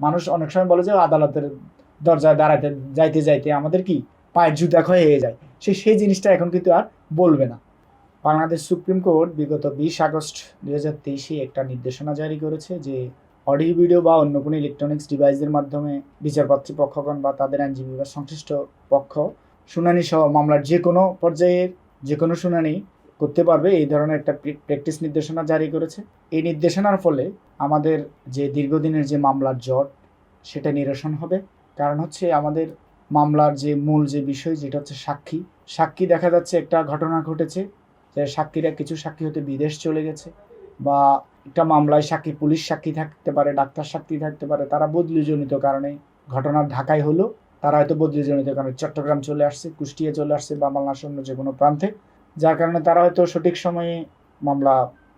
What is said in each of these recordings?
মানুষ অনেক সময় বলে যে, আদালতের দরজায় দাঁড়াতে যাইতে যাইতে আমাদের কি? পায়ের জুতা ক্ষয় হয়ে যায়। সে, সেই জিনিসটা এখন কিন্তু আর বলবে না। বাংলাদেশ সুপ্রিম কোর্ট বিগত বিশ আগস্ট দুই হাজার তেইশে একটা নির্দেশনা জারি করেছে যে, অডিও, ভিডিও বা অন্য কোনো ইলেকট্রনিক্স ডিভাইসের মাধ্যমে বিচারপত্রী পক্ষগণ বা তাদের আইনজীবী বা সংশ্লিষ্ট পক্ষ শুনানি সহ মামলার যে কোনো পর্যায়ের, যে কোনো শুনানি করতে পারবে, এই ধরনের একটা প্র্যাকটিস নির্দেশনা জারি করেছে। এই নির্দেশনার ফলে আমাদের যে দীর্ঘদিনের যে মামলার জট, সেটা নিরসন হবে। কারণ হচ্ছে আমাদের মামলার যে মূল যে বিষয়, যেটা হচ্ছে সাক্ষী সাক্ষী দেখা যাচ্ছে একটা ঘটনা ঘটেছে, যে সাক্ষীরা কিছু সাক্ষী হতে বিদেশ চলে গেছে, বা একটা মামলায় সাক্ষী, পুলিশ সাক্ষী থাকতে পারে, ডাক্তার সাক্ষী থাকতে পারে, তারা বদলিজনিত কারণে ঘটনা ঢাকায় হলো, তারা হয়তো বদলিজনিত কারণে। চট্টগ্রাম চলে আসছে, কুষ্টিয়া চলে আসছে বা বাংলাদেশের অন্য যে কোনো প্রান্তে। যার কারণে তারা হয়তো সঠিক সময়ে মামলা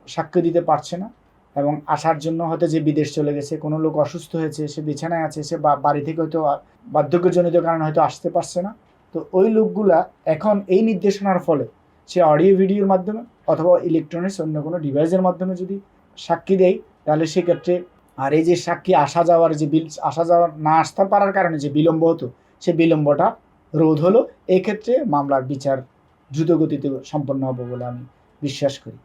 সাক্ষ্য দিতে পারছে না এবং আসার জন্য হয়তো যে বিদেশ চলে গেছে, কোনো লোক অসুস্থ হয়েছে, সে বিছানায় আছে, সে বাড়ি থেকে হয়তো বার্ধক্যজনিত কারণে হয়তো আসতে পারছে না। তো ওই লোকগুলা এখন এই নির্দেশনার ফলে সে অডিও ভিডিওর মাধ্যমে অথবা ইলেকট্রনিক্স অন্য কোনো ডিভাইসের মাধ্যমে যদি সাক্ষী দেয়, তাহলে সেক্ষেত্রে আর এই যে সাক্ষী আসা যাওয়ার যে বিল আসা যাওয়ার না আসতে পারার কারণে যে বিলম্ব হতো, সে বিলম্বটা রোধ হলো। এক্ষেত্রে মামলার বিচার দ্রুতগতিতে সম্পন্ন হবে বলে আমি বিশ্বাস করি।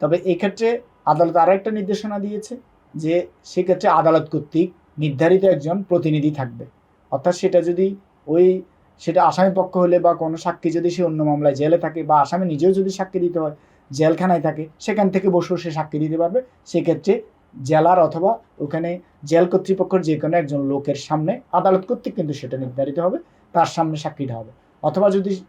তবে এক্ষেত্রে ক্ষেত্রে আদালত আরও একটা নির্দেশনা দিয়েছে যে সেক্ষেত্রে আদালত কর্তৃক নির্ধারিত একজন প্রতিনিধি থাকবে। অর্থাৎ সেটা যদি ওই সেটা আসামি পক্ষ হলে বা কোনো সাক্ষী যদি সে অন্য মামলায় জেলে থাকে বা আসামি নিজেও যদি সাক্ষী দিতে হয়, জেলখানায় থাকে, সেখান থেকে বসেও সে সাক্ষী দিতে পারবে। সেক্ষেত্রে জেলার অথবা ওখানে জেল কর্তৃপক্ষের যে কোনো একজন লোকের সামনে আদালত কর্তৃক কিন্তু সেটা নির্ধারিত হবে, তার সামনে সাক্ষীটা হবে। অথবা যদি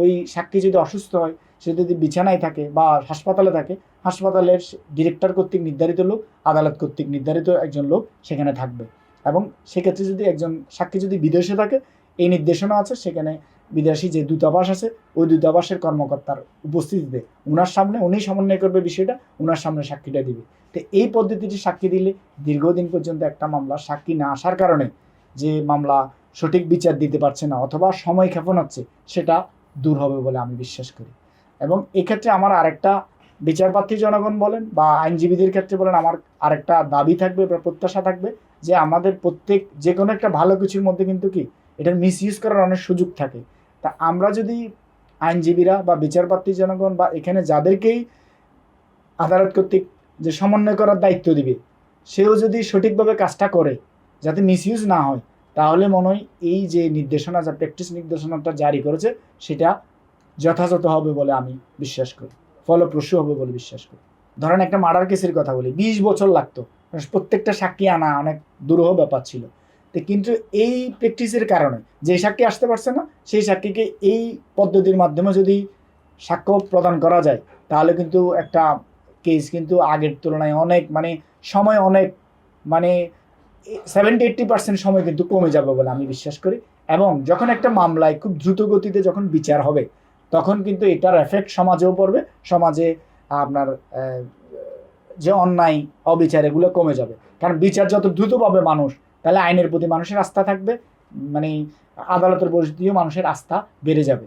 ওই সাক্ষী যদি অসুস্থ হয়, সে যদি বিছানায় থাকে বা হাসপাতালে থাকে, হাসপাতালের ডিরেক্টর কর্তৃক নির্ধারিত লোক, আদালত কর্তৃক নির্ধারিত একজন লোক সেখানে থাকবে। এবং সেক্ষেত্রে যদি একজন সাক্ষী যদি বিদেশে থাকে, এই নির্দেশনা আছে, সেখানে বিদেশি যে দূতাবাস আছে, ওই দূতাবাসের কর্মকর্তার উপস্থিতিতে ওনার সামনে উনি সমন্বয় করবে বিষয়টা ওনার সামনে সাক্ষীটা দিবে। তো এই পদ্ধতিটি সাক্ষী দিলে দীর্ঘদিন পর্যন্ত একটা মামলা সাক্ষী না আসার কারণে যে মামলা সঠিক বিচার দিতে পারছে না অথবা সময় ক্ষেপণ হচ্ছে, সেটা দূর হবে বলে আমি বিশ্বাস করি। এবং এক্ষেত্রে আমার আরেকটা বিচারপ্রার্থী জনগণ বলেন বা আইনজীবীদের ক্ষেত্রে বলেন, আমার আরেকটা দাবি থাকবে বা প্রত্যাশা থাকবে যে আমাদের প্রত্যেক যে কোনো একটা ভালো কিছুর মধ্যে কিন্তু কি এটার মিস ইউজ করার অনেক সুযোগ থাকে। তা আমরা যদি আইনজীবীরা বা বিচারপ্রার্থী জনগণ বা এখানে যাদেরকেই আদালত কর্তৃক যে সমন্বয় করার দায়িত্ব দিবে, সেও যদি সঠিকভাবে কাজটা করে, যাতে মিসইউজ না হয় তাহলে মনে হয় এই যে নির্দেশনা, যা প্র্যাকটিস নির্দেশনাটা জারি করেছে, সেটা যথাযথ হবে বলে আমি বিশ্বাস করি। ফলপ্রসূ হবে বলে বিশ্বাস করি। ধরেন একটা মার্ডার কেসের কথা বলি, বিশ বছর লাগতো। প্রত্যেকটা সাক্ষী আনা, অনেক দুরূহ ব্যাপার ছিল। তো কিন্তু এই প্র্যাকটিসের কারণে যে সাক্ষী আসতে পারছে না, সেই সাক্ষীকে এই পদ্ধতির মাধ্যমে যদি সাক্ষ্য প্রদান করা যায়, তাহলে কিন্তু একটা কেস কিন্তু আগের তুলনায় অনেক মানে সময় অনেক মানে সেভেন্টি এইট্টি পার্সেন্ট সময় কিন্তু কমে যাবে বলে আমি বিশ্বাস করি। এবং যখন একটা মামলায় খুব দ্রুত গতিতে যখন বিচার হবে, তখন কিন্তু এটার এফেক্ট সমাজেও পড়বে। সমাজে আপনার যে অন্যায়, অবিচার, এগুলো কমে যাবে। কারণ বিচার যত দ্রুত পাবে মানুষ, তাহলে আইনের প্রতি মানুষের আস্থা থাকবে। মানে আদালতের পরিস্থিতিও মানুষের আস্থা বেড়ে যাবে।